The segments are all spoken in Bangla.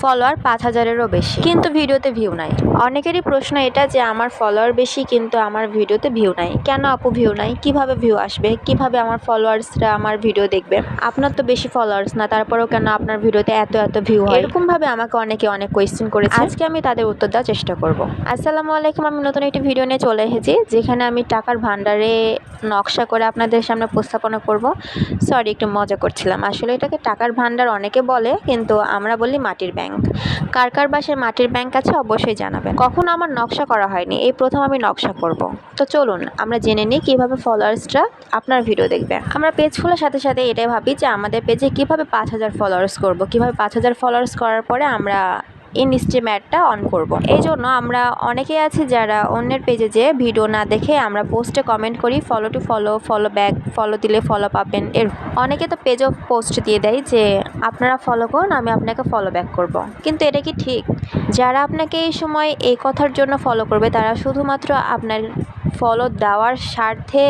ফলোয়ার পাঁচ হাজারেরও বেশি। কিন্তু ভিডিওতে ভিউ নাই। অনেকেরই প্রশ্ন এটা যে আমার ফলোয়ার বেশি, কিন্তু আমার ভিডিওতে ভিউ নাই। কেন আপু ভিউ নাই? কীভাবে ভিউ আসবে? কীভাবে আমার ফলোয়ার্সরা আমার ভিডিও দেখবে? আপনার তো বেশি ফলোয়ার্স না, তারপরেও কেন আপনার ভিডিওতে এত এত ভিউ হয়? এরকমভাবে আমাকে অনেকে অনেক কোয়েশ্চেন করেছে। আজকে আমি তাদের উত্তর দেওয়ার চেষ্টা করব। আসসালামু আলাইকুম, আমি নতুন একটি ভিডিও নিয়ে চলে এসেছি, যেখানে আমি টাকার ভান্ডারে নকশা করে আপনাদের সামনে উপস্থাপনা করব। সরি একটু মজা করছিলাম। আসলে এটাকে টাকার ভান্ডার অনেকে বলে, কিন্তু আমরা বলি মাটির ব্যাংক। কার কার বাসায় মাটির ব্যাংক আছে অবশ্যই জানাবেন। কখন আমার নকশা করা হয়নি। এই প্রথম আমি নকশা করব। তো চলুন, আমরা জেনে নিই কীভাবে ফলোয়ার্সরা আপনার ভিডিও দেখবে। আমরা পেজ খোলার সাথে সাথে এটাই ভাবি যে আমাদের পেজে কীভাবে পাঁচ হাজার ফলোয়ার্স করব। কীভাবে পাঁচ হাজার ফলোয়ার্স করার পরে আমরা ইনস্টিম অ্যাডটা অন করব। এই জন্য আমরা অনেকে আছি যারা অন্যের পেজে যে ভিডিও না দেখে আমরা পোস্টে কমেন্ট করি follow to follow follow back follow দিলে ফলো পাবেন এর অনেকে তো পেজও পোস্ট দিয়ে দেয় যে, আপনারা ফলো করুন, আমি আপনাকে ফলো ব্যাক করব। কিন্তু এটা কি ঠিক যারা আপনাকে এই সময় এই কথার জন্য ফলো করবে, তারা শুধুমাত্র আপনার ফলো দেওয়ার স্বার্থে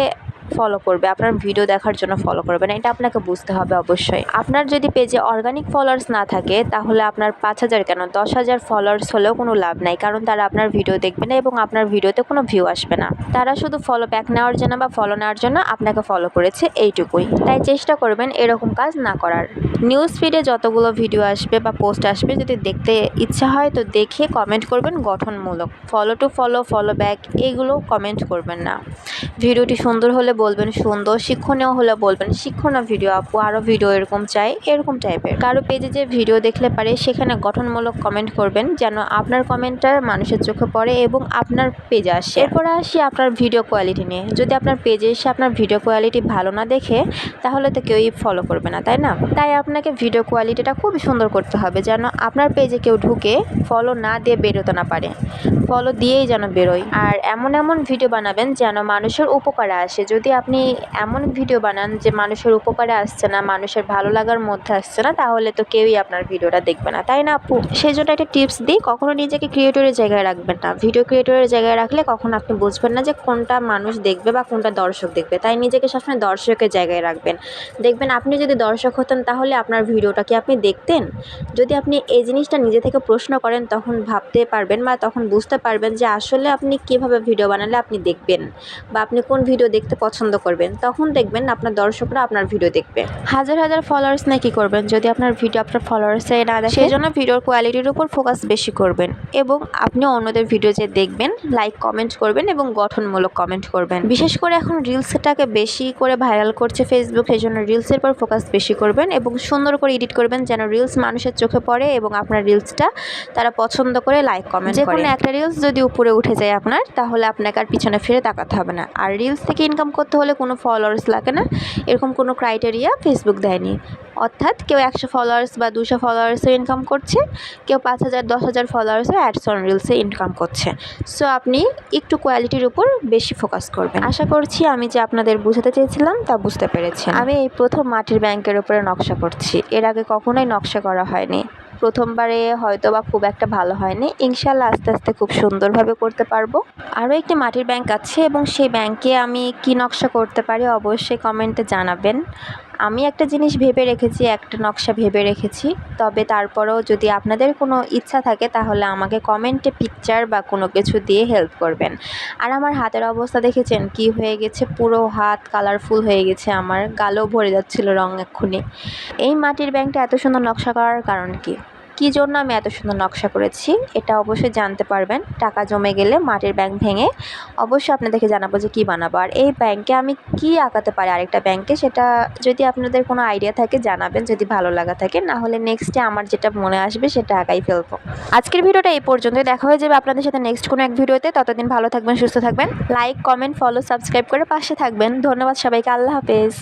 ফলো করবে, আপনার ভিডিও দেখার জন্য ফলো করবে, না, এটা আপনাকে বুঝতে হবে অবশ্যই। আপনার যদি পেজে অর্গানিক ফলোয়ার্স না থাকে, তাহলে আপনার পাঁচ হাজার কেন? দশ হাজার ফলোয়ার্স হলেও কোনো লাভ নাই, কারণ তারা আপনার ভিডিও দেখবে না এবং আপনার ভিডিওতে কোনো ভিউ আসবে না। তারা শুধু ফলো ব্যাক নেওয়ার জন্য বা ফলো নেওয়ার জন্য আপনাকে ফলো করেছে এইটুকুই। তাই চেষ্টা করবেন এরকম কাজ না করার। নিউজ ফিডে যতগুলো ভিডিও আসবে বা পোস্ট আসবে, যদি দেখতে ইচ্ছা হয় তো দেখে কমেন্ট করবেন গঠনমূলক। Follow to follow follow back এইগুলো কমেন্ট করবেন না। ভিডিওটি সুন্দর হলে বলবেন, সুন্দর। শিক্ষণীয় হলে বলবেন, শিক্ষণীয় ভিডিও আপু আরও ভিডিও এরকম চাই। এরকম টাইপের কারও পেজে যে ভিডিও দেখলে পারে, সেখানে গঠনমূলক কমেন্ট করবেন, যেন আপনার কমেন্টটা মানুষের চোখে পড়ে এবং আপনার পেজে আসে। এরপরে আসি আপনার ভিডিও কোয়ালিটি নিয়ে। যদি আপনার পেজে এসে আপনার ভিডিও কোয়ালিটি ভালো না দেখে, তাহলে তো কেউই ফলো করবে না, তাই না? তাই আপনাকে ভিডিও কোয়ালিটিটা খুবই সুন্দর করতে হবে, যেন আপনার পেজে কেউ ঢুকে ফলো না দিয়ে বেরোতে না পারে। ফলো দিয়েই যেন বেরোয়। আর এমন এমন ভিডিও বানাবেন যেন মানুষের উপকারে আসে। যদি আপনি এমন ভিডিও বানান যে মানুষের উপকারে আসছে না, মানুষের ভালো লাগার মধ্যে আসছে না, তাহলে তো কেউই আপনার ভিডিওটা দেখবে না। তাই না আপু? সেই জন্য একটা টিপস দিই, কখনো নিজেকে ক্রিয়েটরের জায়গায় রাখবেন না। ভিডিও ক্রিয়েটরের জায়গায় রাখলে কখনো আপনি বুঝবেন না যে কোনটা মানুষ দেখবে বা কোনটা দর্শক দেখবে। তাই নিজেকে সবসময় দর্শকের জায়গায় রাখবেন। দেখবেন আপনি যদি দর্শক হতেন, তাহলে আপনার ভিডিওটা কি আপনি দেখতেন? যদি আপনি এই জিনিসটা নিজে থেকে প্রশ্ন করেন, তখন ভাবতে পারবেন বা তখন বুঝতে পারবেন যে আসলে আপনি কীভাবে ভিডিও বানালে আপনি দেখবেন বা আপনি কোন ভিডিও দেখতে পছন্দ করবেন। তখন দেখবেন আপনার দর্শকরা আপনার ভিডিও দেখবে। হাজার হাজার ফলোয়ার্স নিয়ে কী করবেন? যদি আপনার ভিডিও আপনার ফলোয়ার্সে না দেখে সেই জন্য ভিডিওর কোয়ালিটির উপর ফোকাস বেশি করবেন এবং আপনি অন্যদের ভিডিও যে দেখবেন লাইক কমেন্ট করবেন এবং গঠনমূলক কমেন্ট করবেন। বিশেষ করে এখন রিলসটাকে বেশি করে ভাইরাল করছে ফেসবুক সেই জন্য রিলসের পর ফোকাস বেশি করবেন এবং সুন্দর করে এডিট করবেন যেন রিলস মানুষের চোখে পড়ে এবং আপনার রিলসটা তারা পছন্দ করে লাইক কমেন্ট যে কোনো একটা রিলস যদি উপরে উঠে যায় আপনার, তাহলে আপনাকে আর পিছনে ফিরে তাকাতে হবে না। আর রিলস থেকে ইনকাম করতে হলে কোনো ফলোয়ার্স লাগে না। এরকম কোনো ক্রাইটেরিয়া ফেসবুক দেয়নি। অর্থাৎ কেউ একশো ফলোয়ার্স বা দুশো ফলোয়ার্সে ইনকাম করছে, কেউ পাঁচ হাজার, দশ হাজার ফলোয়ার্সে অ্যাডস অন রিলসে ইনকাম করছে। সো আপনি একটু কোয়ালিটির উপর বেশি ফোকাস করবেন। আশা করছি আমি যে আপনাদের বোঝাতে চেয়েছিলাম তা বুঝতে পেরেছি আমি এই প্রথম মাটির ব্যাংকের উপরে নকশা করছি। এর আগে কখনোই নকশা করা হয়নি। প্রথমবারে হয়তো বা খুব একটা ভালো হয়নি। ইনশাল্লাহ আস্তে আস্তে খুব সুন্দরভাবে করতে পারব। আরও একটি মাটির ব্যাংক আছে এবং সেই ব্যাংকে আমি কি নকশা করতে পারি অবশ্যই কমেন্টে জানাবেন। আমি একটা জিনিস ভেবে রেখেছি, একটা নকশা ভেবে রেখেছি। তবে তারপরেও যদি আপনাদের কোনো ইচ্ছা থাকে, তাহলে আমাকে কমেন্টে পিকচার বা কোনো কিছু দিয়ে হেল্প করবেন। আর আমার হাতের অবস্থা দেখেছেন? কি হয়ে গেছে? পুরো হাত কালারফুল হয়ে গেছে আমার। গালও ভরে যাচ্ছিল রং এক্ষুনি। এই মাটির ব্যাংকটা এত সুন্দর নকশা করার কারণ কি? কী জন্য আমি এত সুন্দর নকশা করেছি এটা অবশ্যই জানতে পারবেন। টাকা জমে গেলে মাটির ব্যাংক ভেঙে অবশ্যই আপনাদেরকে জানাব যে কী বানাবো। আর এই ব্যাংকে আমি কি আঁকাতে পারি আরেকটা ব্যাংকে সেটা যদি আপনাদের কোনো আইডিয়া থাকে জানাবেন, যদি ভালো লাগা থাকে। না হলে নেক্সটে আমার যেটা মনে আসবে সেটা আঁকাই ফেলব। আজকের ভিডিওটা এই পর্যন্তই। দেখা হয়ে যাবে আপনাদের সাথে নেক্সট কোনো এক ভিডিওতে। ততদিন ভালো থাকবেন, সুস্থ থাকবেন। লাইক কমেন্ট ফলো সাবস্ক্রাইব করে পাশে থাকবেন। ধন্যবাদ সবাইকে। আল্লাহ হাফেজ।